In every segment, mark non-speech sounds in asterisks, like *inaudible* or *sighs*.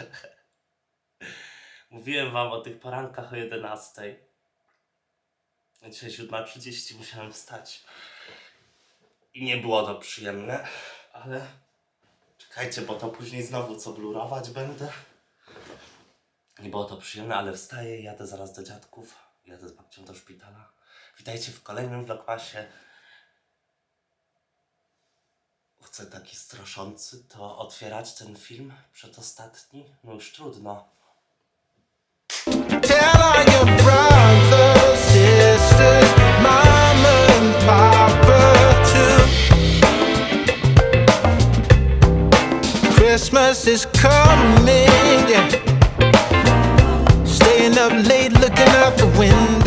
*laughs* Mówiłem wam o tych porankach o 11. Dzisiaj 7.30 musiałem wstać. I nie było to przyjemne, ale czekajcie, bo to później znowu co blurować będę. Nie było to przyjemne, ale wstaję i jadę zaraz do dziadków. Jadę z babcią do szpitala. Witajcie w kolejnym vlogmasie. Chcę taki straszący, to otwierać ten film przedostatni? No już trudno. Tell all your brothers, sisters, mama and papa too. Christmas is coming. Staying up late looking out the window.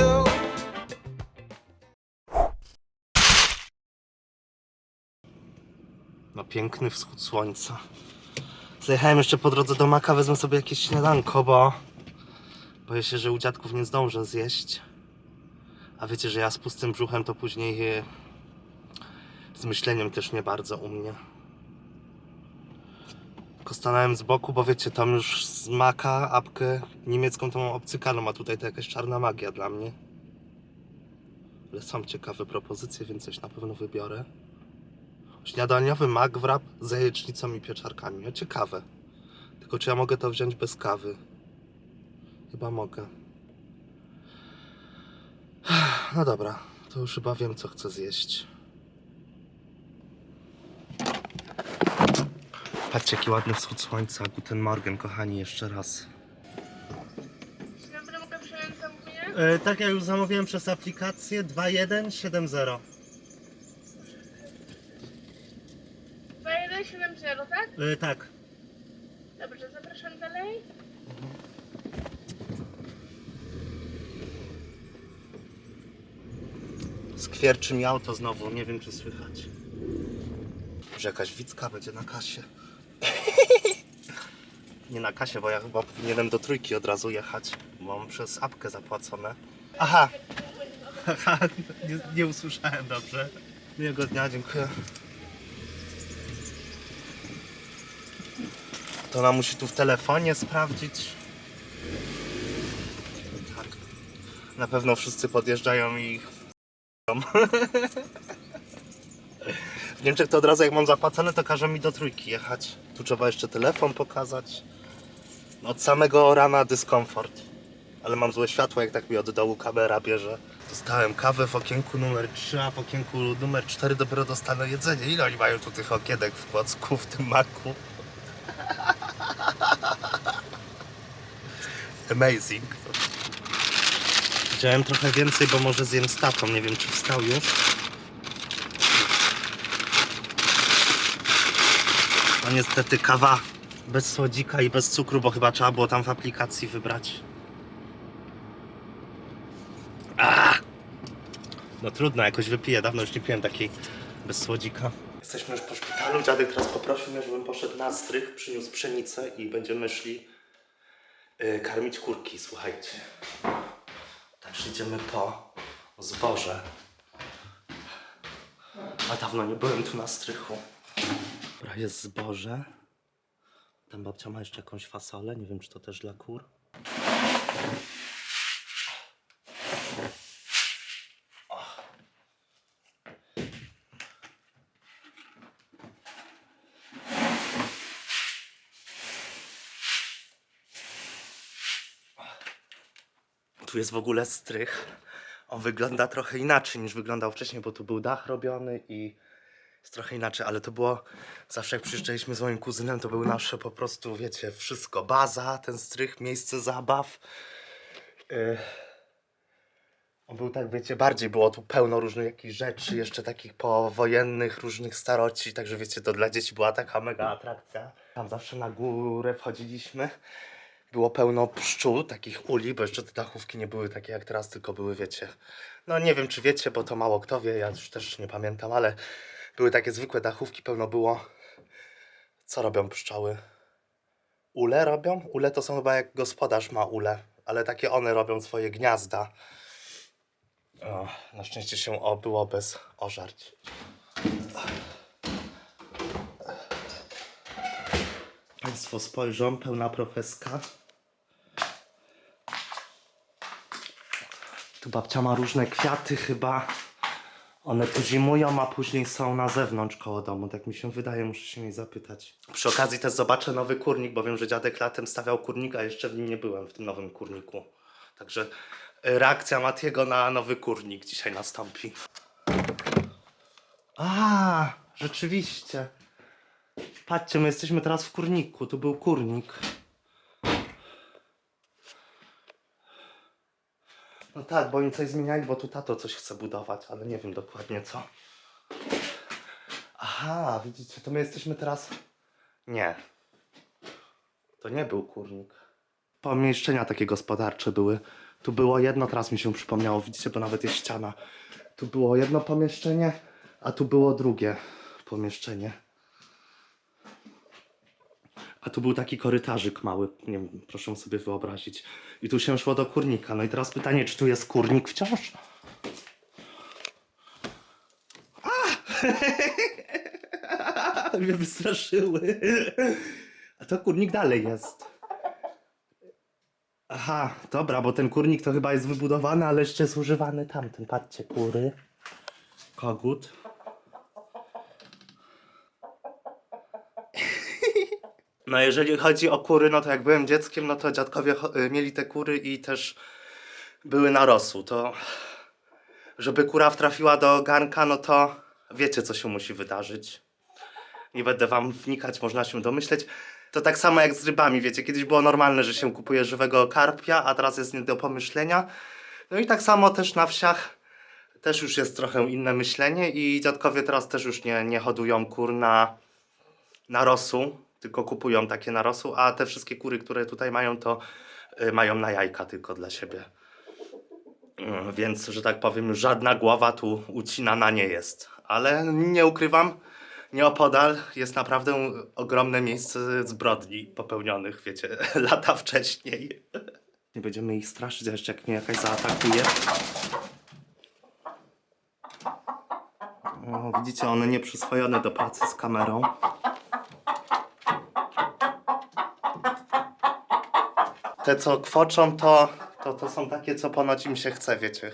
Piękny wschód słońca. Zajechałem jeszcze po drodze do Maka, wezmę sobie jakieś śniadanko, bo boję się, że u dziadków nie zdążę zjeść. A wiecie, że ja z pustym brzuchem to później e, z myśleniem też nie bardzo u mnie. Tylko stanąłem z boku, bo wiecie, tam już z Maka apkę niemiecką to mam obcykaną, a tutaj to jakaś czarna magia dla mnie. Ale są ciekawe propozycje, więc coś na pewno wybiorę. Śniadaniowy mak wrap z jajecznicą i pieczarkami. No ciekawe. Tylko czy ja mogę to wziąć bez kawy? Chyba mogę. No dobra, to już chyba wiem co chcę zjeść. Patrzcie jaki ładny wschód słońca. Guten Morgen kochani jeszcze raz. Naprawdę mogę zamówienie? E, tak jak już zamówiłem przez aplikację 2170. 2170, tak? E, tak. Dobrze, zapraszam dalej. Skwierczy mi auto znowu, nie wiem czy słychać. Może jakaś wicka będzie na kasie. nie na kasie, bo ja chyba powinienem do trójki od razu jechać. bo Mam przez apkę zapłacone. Aha! Haha, *laughs* nie, nie usłyszałem dobrze. Miłego dnia, dziękuję. To ona musi tu w telefonie sprawdzić. Tak. Na pewno wszyscy podjeżdżają i *laughs* w Niemczech to od razu jak mam zapłacone, to każą mi do trójki jechać. Tu trzeba jeszcze telefon pokazać. Od samego rana dyskomfort. Ale mam złe światło, jak tak mi od dołu kamera bierze. Dostałem kawę w okienku numer 3, a w okienku numer 4 dopiero dostanę jedzenie. Ile oni mają tu tych okienek w Kłodzku, w tym maku? Amazing. Wziąłem trochę więcej, bo może zjem z tatą. Nie wiem, czy wstał już. No niestety kawa bez słodzika i bez cukru, bo chyba trzeba było tam w aplikacji wybrać. Ah! No trudno, jakoś wypiję. Dawno już nie piłem takiej bez słodzika. Jesteśmy już po szpitalu. Dziadek teraz poprosił mnie, żebym poszedł na strych, przyniósł pszenicę i będziemy szli yy, karmić kurki, słuchajcie. Także idziemy po zboże. A dawno nie byłem tu na strychu. Dobra, jest zboże. Tam babcia ma jeszcze jakąś fasolę. Nie wiem, czy to też dla kur. Tu jest w ogóle strych. On wygląda trochę inaczej niż wyglądał wcześniej, bo tu był dach robiony i jest trochę inaczej, ale to było zawsze jak przyjeżdżaliśmy z moim kuzynem, to były nasze po prostu, wiecie, wszystko. Baza, ten strych, miejsce zabaw. Yy. On był tak, wiecie, bardziej było tu pełno różnych jakichś rzeczy, jeszcze takich powojennych, różnych staroci, także wiecie, to dla dzieci była taka mega atrakcja. Tam zawsze na górę wchodziliśmy było pełno pszczół, takich uli, bo jeszcze te dachówki nie były takie jak teraz, tylko były, wiecie, no nie wiem czy wiecie, bo to mało kto wie, ja już też nie pamiętam, ale były takie zwykłe dachówki, pełno było. Co robią pszczoły? Ule robią? Ule to są chyba jak gospodarz ma ule, ale takie one robią swoje gniazda. O, na szczęście się obyło bez ożarć. Państwo spojrzą, pełna profeska. Tu babcia ma różne kwiaty chyba. One tu zimują, a później są na zewnątrz koło domu. Tak mi się wydaje, muszę się jej zapytać. Przy okazji też zobaczę nowy kurnik, bo wiem, że dziadek latem stawiał kurnik, a jeszcze w nim nie byłem, w tym nowym kurniku. Także y, reakcja Matiego na nowy kurnik dzisiaj nastąpi. A, rzeczywiście. Patrzcie, my jesteśmy teraz w kurniku. Tu był kurnik. Tak, bo oni coś zmieniali, bo tu tato coś chce budować, ale nie wiem dokładnie co. Aha, widzicie, to my jesteśmy teraz... Nie. To nie był kurnik. Pomieszczenia takie gospodarcze były. Tu było jedno, teraz mi się przypomniało, widzicie, bo nawet jest ściana. Tu było jedno pomieszczenie, a tu było drugie pomieszczenie. A tu był taki korytarzyk mały, nie wiem, proszę sobie wyobrazić. I tu się szło do kurnika. No i teraz pytanie, czy tu jest kurnik wciąż? A! *laughs* Mnie wystraszyły. A to kurnik dalej jest. Aha, dobra, bo ten kurnik to chyba jest wybudowany, ale jeszcze jest używany tamten. Patrzcie, kury. Kogut. No jeżeli chodzi o kury, no to jak byłem dzieckiem, no to dziadkowie y, mieli te kury i też były na rosół. To żeby kura wtrafiła do garnka, no to wiecie co się musi wydarzyć. Nie będę wam wnikać, można się domyśleć. To tak samo jak z rybami, wiecie, kiedyś było normalne, że się kupuje żywego karpia, a teraz jest nie do pomyślenia. No i tak samo też na wsiach też już jest trochę inne myślenie i dziadkowie teraz też już nie, nie hodują kur na, na rosół, tylko kupują takie na rosół, a te wszystkie kury, które tutaj mają, to y, mają na jajka tylko dla siebie. Mm, Więc, że tak powiem, żadna głowa tu ucinana nie jest. Ale nie ukrywam, nieopodal jest naprawdę ogromne miejsce zbrodni popełnionych, wiecie, *laughs* lata wcześniej. Nie będziemy ich straszyć, jeszcze jak mnie jakaś zaatakuje. O, widzicie, one nie przyswojone do pracy z kamerą. Te, co kwoczą, to, to, to są takie, co ponoć im się chce, wiecie.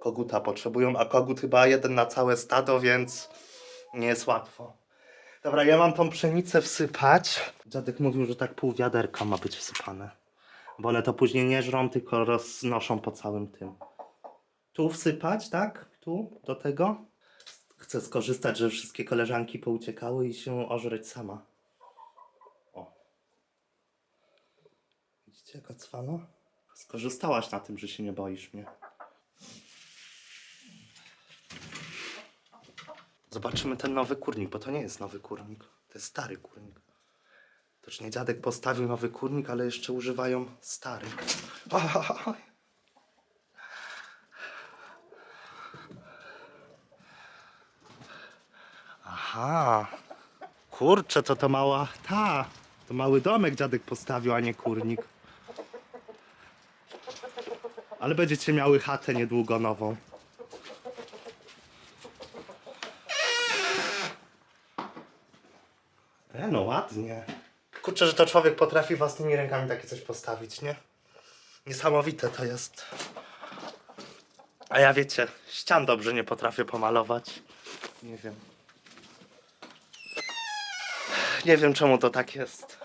Koguta potrzebują, a kogut chyba jeden na całe stado, więc nie jest łatwo. Dobra, ja mam tą pszenicę wsypać. Dziadek mówił, że tak pół wiaderka ma być wsypane. Bo one to później nie żrą, tylko roznoszą po całym tym. Tu wsypać, tak? Tu, do tego. Chcę skorzystać, że wszystkie koleżanki pouciekały i się ożreć sama. O. Jaka cwana? Skorzystałaś na tym, że się nie boisz mnie. Zobaczymy ten nowy kurnik, bo to nie jest nowy kurnik. To jest stary kurnik. Też nie dziadek postawił nowy kurnik, ale jeszcze używają stary. Aha. Kurczę, to to mała ta. To mały domek dziadek postawił, a nie kurnik. Ale będziecie miały chatę niedługo nową. E, no ładnie. Kurczę, że to człowiek potrafi własnymi rękami takie coś postawić, nie? Niesamowite to jest. A ja wiecie, ścian dobrze nie potrafię pomalować. Nie wiem. Nie wiem czemu to tak jest.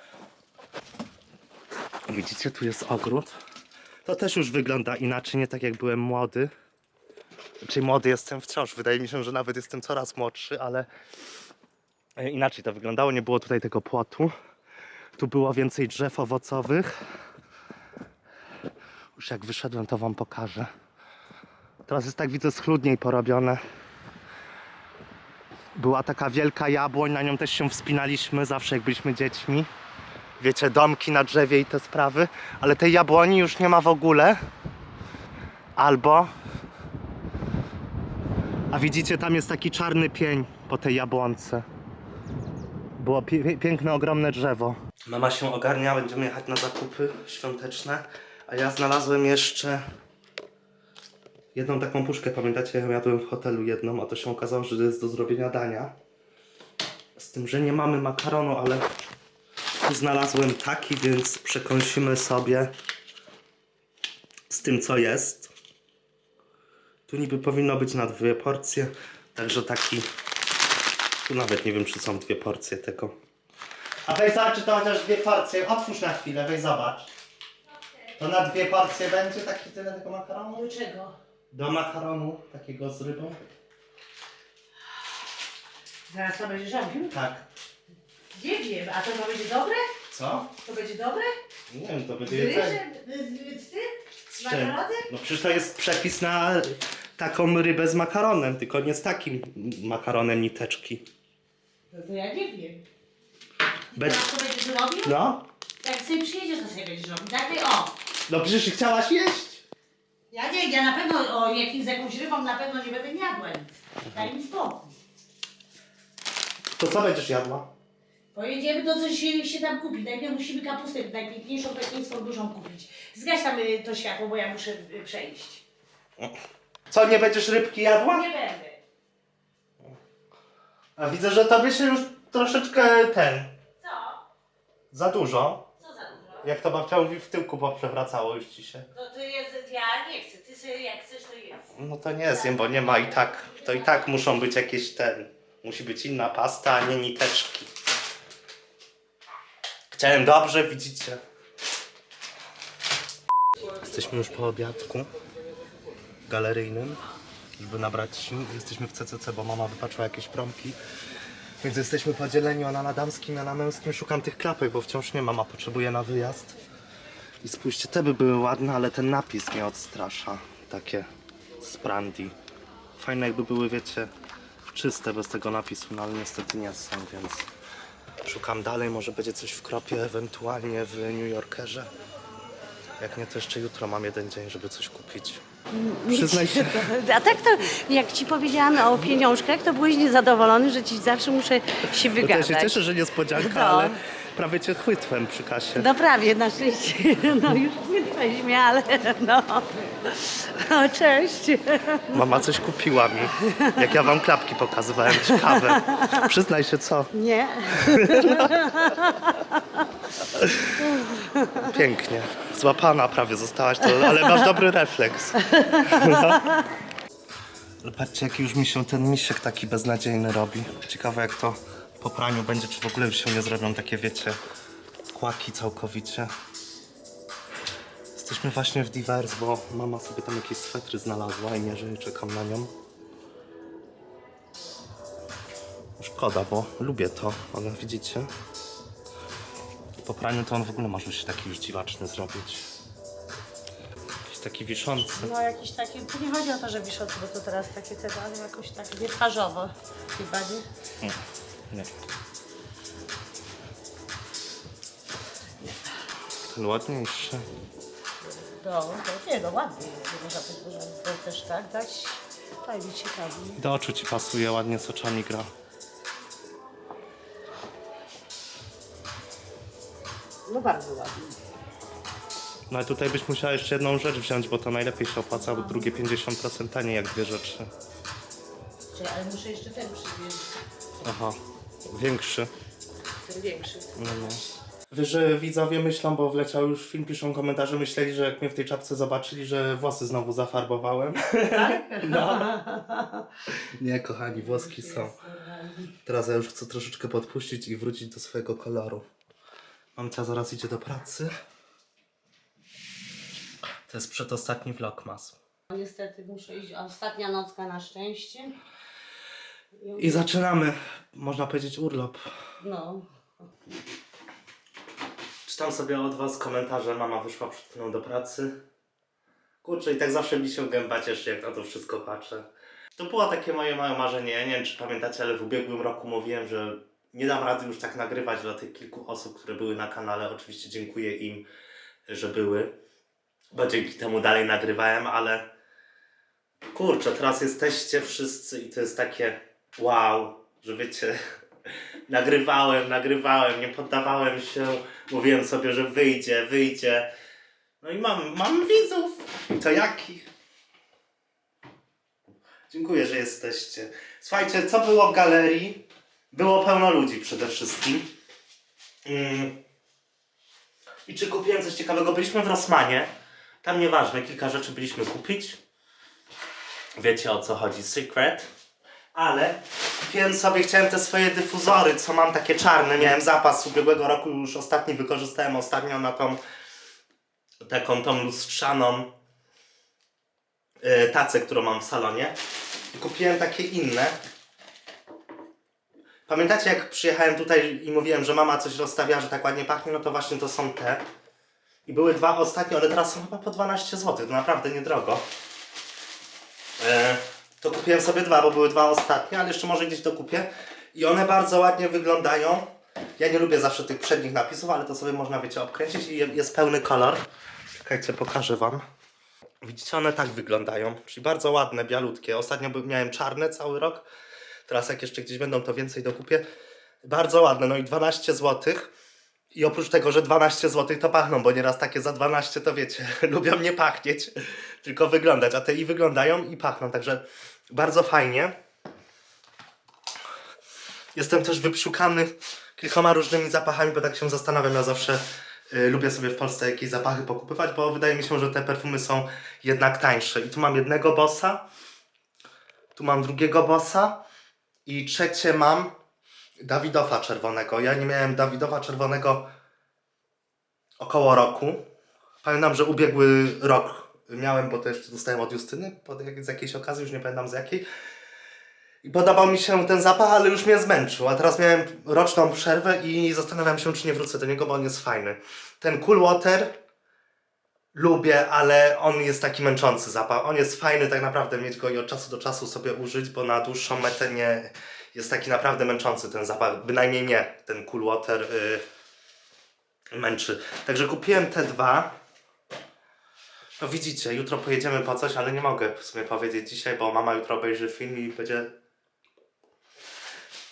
Widzicie, tu jest ogród. To też już wygląda inaczej, nie tak jak byłem młody. Czyli młody jestem wciąż. Wydaje mi się, że nawet jestem coraz młodszy, ale e, inaczej to wyglądało. Nie było tutaj tego płotu. Tu było więcej drzew owocowych. Już jak wyszedłem, to wam pokażę. Teraz jest tak widzę schludniej porobione. Była taka wielka jabłoń, na nią też się wspinaliśmy zawsze jak byliśmy dziećmi. Wiecie, domki na drzewie i te sprawy, ale tej jabłoni już nie ma w ogóle. Albo. A widzicie, tam jest taki czarny pień po tej jabłonce. Było piękne, ogromne drzewo. Mama się ogarnia, będziemy jechać na zakupy świąteczne. A ja znalazłem jeszcze jedną taką puszkę. Pamiętacie, ja jadłem w hotelu jedną, a to się okazało, że to jest do zrobienia dania. Z tym, że nie mamy makaronu, ale tu znalazłem taki, więc przekąsimy sobie z tym, co jest. Tu niby powinno być na dwie porcje, także taki... Tu nawet nie wiem, czy są dwie porcje tego. A weź zobacz, czy to chociaż dwie porcje. Otwórz na chwilę, weź zobacz. To na dwie porcje będzie taki tyle tego makaronu? Do czego? Do makaronu takiego z rybą? Zaraz to będziesz robił? Tak. Nie wiem, a to, będzie dobre? Co? To będzie dobre? Nie wiem, to Z będzie jedzenie. ryżem? Z, z, z tym? Z czym? makaronem? No przecież to jest przepis na taką rybę z makaronem, tylko nie z takim makaronem niteczki. No to ja nie wiem. Be- teraz to będziesz robił? No? Jak sobie przyjedziesz, to sobie będziesz robił. Tak, o. No przecież chciałaś jeść. Ja nie, ja na pewno o jakim, z jakąś rybą na pewno nie będę jadła nic. Daj mi spokój. To co będziesz jadła? Pojedziemy to coś się, się tam kupi. Najpierw musimy kapustę najpiękniejszą, pekińską, dużą kupić. Zgaś tam y, to światło, bo ja muszę y, przejść. Co, nie będziesz rybki jadła? Nie będę. A widzę, że tobie się już troszeczkę ten, Co? za dużo. Co za dużo? Jak to babcia mówi, w tyłku poprzewracało już ci się. No to jest, ja nie chcę. Ty sobie jak chcesz, to jedz. No to nie zjem, bo nie ma i tak, to i tak muszą być jakieś ten, musi być inna pasta, a nie niteczki. Chciałem dobrze, widzicie. Jesteśmy już po obiadku galeryjnym, żeby nabrać. Jesteśmy w CCC, bo mama wypatrzyła jakieś promki. Więc jesteśmy podzieleni, ona na damskim, ja na męskim. Szukam tych klapek, bo wciąż nie mama potrzebuje na wyjazd. I spójrzcie, te by były ładne, ale ten napis mnie odstrasza. Takie z brandy. Fajne jakby były, wiecie, czyste bez tego napisu, no ale niestety nie są, więc szukam dalej. Może będzie coś w kropie, ewentualnie w New Yorkerze. Jak nie, to jeszcze jutro mam jeden dzień, żeby coś kupić. Przyznaj się. A tak to, jak ci powiedziałam o pieniążkach, to byłeś niezadowolony, że ci zawsze muszę się No to ja wygadać. się cieszę, że niespodzianka, No. ale prawie cię chwytłem przy kasie. No prawie, na szczęście. No już chwytłeś mnie, ale no. O, cześć. Mama coś kupiła mi, jak ja wam klapki pokazywałem, ciekawe. Przyznaj się, co? Nie. Pięknie. Złapana prawie zostałaś, to, ale masz dobry refleks. Ale patrzcie, jaki już mi się ten misiek taki beznadziejny robi. Ciekawe jak to po praniu będzie, czy w ogóle już się nie zrobią takie, wiecie, kłaki całkowicie. Jesteśmy właśnie w Divers, bo mama sobie tam jakieś swetry znalazła i mierzy i czekam na nią. Szkoda, bo lubię to, ale widzicie? Po praniu to on w ogóle może się taki już dziwaczny zrobić. Jakiś taki wiszący. No jakiś taki, tu nie chodzi o to, że wiszący, bo to teraz takie te, ale jakoś tak wietwarzowo chyba, nie? Nie. Ten ładniejszy. No, to nie, no ładnie. Nie można też tak dać. Daj mi ciekawi. Do oczu ci pasuje, ładnie z oczami gra. No bardzo ładnie. No ale tutaj byś musiała jeszcze jedną rzecz wziąć, bo to najlepiej się opłaca, bo drugie 50% taniej jak dwie rzeczy. Czyli, ale muszę jeszcze ten przywieźć. Aha, większy. Ten większy. No, no. Wiesz, że widzowie myślą, bo wleciał już film, piszą komentarze, myśleli, że jak mnie w tej czapce zobaczyli, że włosy znowu zafarbowałem. *laughs* No. Nie, kochani, włoski są. Teraz ja już chcę troszeczkę podpuścić i wrócić do swojego koloru. Mamcia zaraz idzie do pracy. To jest przedostatni vlogmas. Niestety muszę iść, ostatnia nocka na szczęście. I zaczynamy, można powiedzieć, urlop. No, Czytam sobie od was komentarze, mama wyszła przed chwilą do pracy. Kurczę, i tak zawsze mi się gęba cieszy, jak na to wszystko patrzę. To było takie moje małe marzenie, ja nie wiem czy pamiętacie, ale w ubiegłym roku mówiłem, że nie dam rady już tak nagrywać dla tych kilku osób, które były na kanale. Oczywiście dziękuję im, że były, bo dzięki temu dalej nagrywałem, ale kurczę, teraz jesteście wszyscy i to jest takie wow, że wiecie, nagrywałem, nagrywałem, nie poddawałem się, mówiłem sobie, że wyjdzie, wyjdzie. No i mam, mam widzów. I to jakich? Dziękuję, że jesteście. Słuchajcie, co było w galerii? Było pełno ludzi przede wszystkim. Mm. I czy kupiłem coś ciekawego? Byliśmy w Rossmanie. Tam nieważne, kilka rzeczy byliśmy kupić. Wiecie o co chodzi, secret. Ale kupiłem sobie, chciałem te swoje dyfuzory, co mam takie czarne. Miałem zapas z ubiegłego roku, już ostatni wykorzystałem ostatnio na tą taką tą lustrzaną yy, tacę, którą mam w salonie. I kupiłem takie inne. Pamiętacie jak przyjechałem tutaj i mówiłem, że mama coś rozstawia, że tak ładnie pachnie? No to właśnie to są te. I były dwa ostatnie, one teraz są chyba po 12 zł, to naprawdę niedrogo. E, to kupiłem sobie dwa, bo były dwa ostatnie, ale jeszcze może gdzieś dokupię. I one bardzo ładnie wyglądają. Ja nie lubię zawsze tych przednich napisów, ale to sobie można, wiecie, obkręcić i je- jest pełny kolor. Czekajcie, pokażę wam. Widzicie, one tak wyglądają, czyli bardzo ładne, bialutkie. Ostatnio miałem czarne cały rok. Teraz jak jeszcze gdzieś będą, to więcej dokupię. Bardzo ładne, no i 12 zł. I oprócz tego, że 12 zł to pachną, bo nieraz takie za 12 to wiecie, *laughs* lubią nie pachnieć, tylko wyglądać, a te i wyglądają i pachną, także bardzo fajnie. Jestem też wyprzukany kilkoma różnymi zapachami, bo tak się zastanawiam, ja zawsze y, lubię sobie w Polsce jakieś zapachy pokupywać, bo wydaje mi się, że te perfumy są jednak tańsze. I tu mam jednego bossa, tu mam drugiego bossa i trzecie mam Dawidowa czerwonego. Ja nie miałem Dawidowa czerwonego około roku. Pamiętam, że ubiegły rok miałem, bo to jeszcze dostałem od Justyny pod, z jakiejś okazji, już nie pamiętam z jakiej. I podobał mi się ten zapach, ale już mnie zmęczył. A teraz miałem roczną przerwę i zastanawiam się, czy nie wrócę do niego, bo on jest fajny. Ten Cool Water lubię, ale on jest taki męczący zapach. On jest fajny tak naprawdę mieć go i od czasu do czasu sobie użyć, bo na dłuższą metę nie jest taki naprawdę męczący ten zapach. Bynajmniej nie, ten Cool Water y, męczy. Także kupiłem te dwa. No widzicie, jutro pojedziemy po coś, ale nie mogę w sumie powiedzieć dzisiaj, bo mama jutro obejrzy film i będzie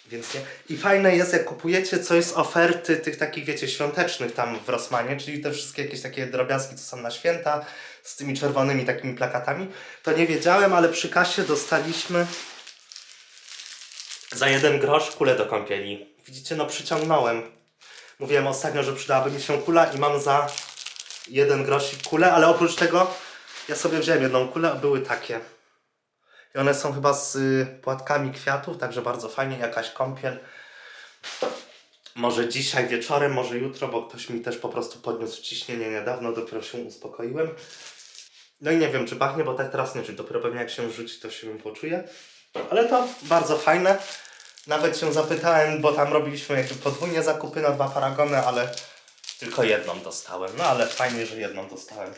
więc nie. I fajne jest, jak kupujecie coś z oferty tych takich, wiecie, świątecznych tam w Rossmanie, czyli te wszystkie jakieś takie drobiazgi, co są na święta, z tymi czerwonymi takimi plakatami. To nie wiedziałem, ale przy kasie dostaliśmy za jeden grosz kulę do kąpieli. Widzicie, no przyciągnąłem. Mówiłem ostatnio, że przydałaby mi się kula i mam za jeden grosik kulę, ale oprócz tego ja sobie wziąłem jedną kulę, były takie. I one są chyba z y, płatkami kwiatów, także bardzo fajnie, jakaś kąpiel. Może dzisiaj wieczorem, może jutro, bo ktoś mi też po prostu podniósł ciśnienie niedawno, dopiero się uspokoiłem. No i nie wiem, czy pachnie, bo tak teraz nie czuć. Dopiero pewnie jak się rzuci, to się poczuje. Ale to bardzo fajne. Nawet się zapytałem, bo tam robiliśmy jakieś podwójnie zakupy na dwa paragony, ale tylko jedną dostałem. No ale fajnie, że jedną dostałem.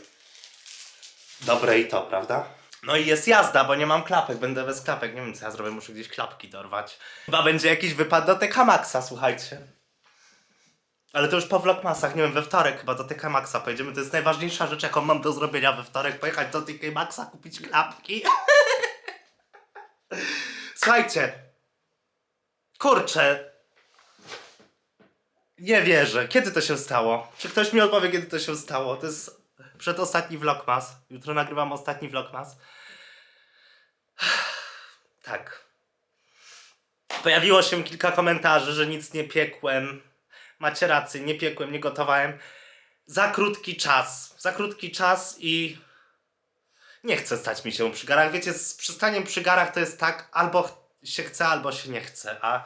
Dobre i to, prawda? No i jest jazda, bo nie mam klapek, będę bez klapek. Nie wiem co ja zrobię, muszę gdzieś klapki dorwać. Chyba będzie jakiś wypad do TK Maxa, słuchajcie. Ale to już po vlogmasach, nie wiem, we wtorek chyba do TK Maxa pojedziemy. To jest najważniejsza rzecz, jaką mam do zrobienia we wtorek. Pojechać do TK Maxa, kupić klapki. *laughs* Słuchajcie. Kurczę. Nie wierzę. Kiedy to się stało? Czy ktoś mi odpowie, kiedy to się stało? To jest przedostatni vlogmas. Jutro nagrywam ostatni vlogmas. *sighs* Tak. Pojawiło się kilka komentarzy, że nic nie piekłem. Macie rację, nie piekłem, nie gotowałem. Za krótki czas. Za krótki czas i nie chce stać mi się przy garach. Wiecie, z przystaniem przy garach to jest tak, albo się chce, albo się nie chce, a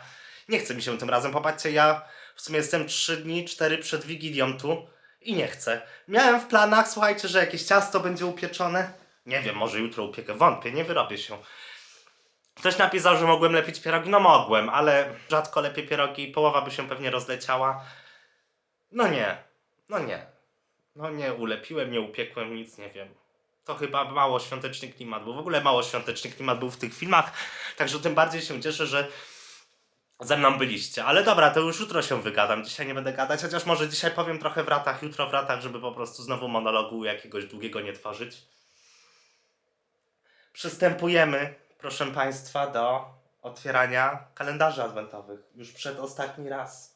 nie chce mi się tym razem. Popatrzcie, ja w sumie jestem 3 dni, 4 przed Wigilią tu i nie chcę. Miałem w planach, słuchajcie, że jakieś ciasto będzie upieczone. Nie wiem, może jutro upiekę, wątpię, nie wyrobię się. Ktoś napisał, że mogłem lepić pierogi. No mogłem, ale rzadko lepię pierogi, połowa by się pewnie rozleciała. No nie, no nie. No nie ulepiłem, nie upiekłem, nic nie wiem. To chyba mało świąteczny klimat był. W ogóle mało świąteczny klimat był w tych filmach. Także tym bardziej się cieszę, że ze mną byliście. Ale dobra, to już jutro się wygadam. Dzisiaj nie będę gadać, chociaż może dzisiaj powiem trochę w ratach, jutro w ratach, żeby po prostu znowu monologu jakiegoś długiego nie tworzyć. Przystępujemy, proszę Państwa, do otwierania kalendarzy adwentowych. Już przedostatni raz.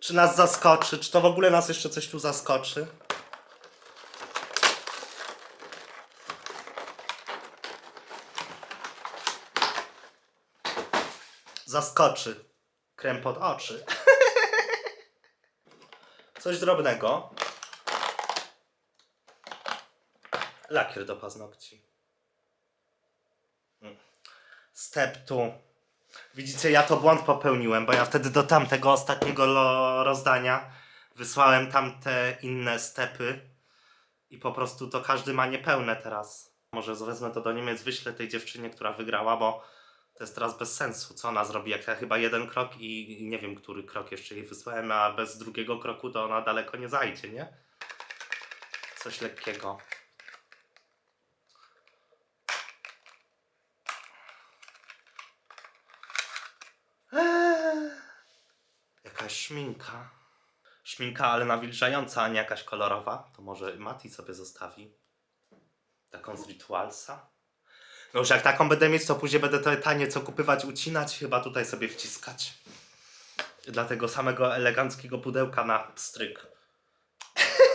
Czy nas zaskoczy? Czy to w ogóle nas jeszcze coś tu zaskoczy? Zaskoczy. Krem pod oczy. *laughs* Coś drobnego. Lakier do paznokci. Mm. Step tu. Widzicie, ja to błąd popełniłem, bo ja wtedy do tamtego ostatniego rozdania wysłałem tamte inne stepy i po prostu to każdy ma niepełne teraz. Może wezmę to do Niemiec, wyślę tej dziewczynie, która wygrała, bo to jest teraz bez sensu. Co ona zrobi? Jak ja chyba jeden krok i, nie wiem, który krok jeszcze jej wysłałem, a bez drugiego kroku to ona daleko nie zajdzie, nie? Coś lekkiego. Eee, jakaś szminka. Szminka, ale nawilżająca, a nie jakaś kolorowa. To może Mati sobie zostawi. Taką z Ritualsa. No już jak taką będę mieć, to później będę to tanie co kupywać, ucinać, chyba tutaj sobie wciskać. Dla tego samego eleganckiego pudełka na stryk. *laughs*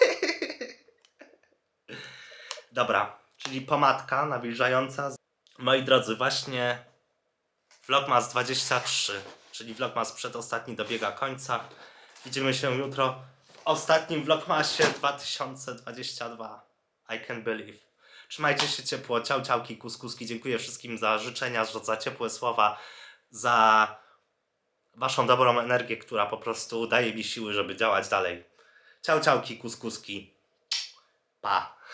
Dobra, czyli pomadka nawilżająca. Moi drodzy, właśnie Vlogmas 23, czyli Vlogmas przedostatni dobiega końca. Widzimy się jutro w ostatnim Vlogmasie 2022. I can believe. Trzymajcie się ciepło, ciał ciałki, kuskuski. Dziękuję wszystkim za życzenia, za ciepłe słowa, za waszą dobrą energię, która po prostu daje mi siły, żeby działać dalej. Ciał ciałki, kuskuski. Pa.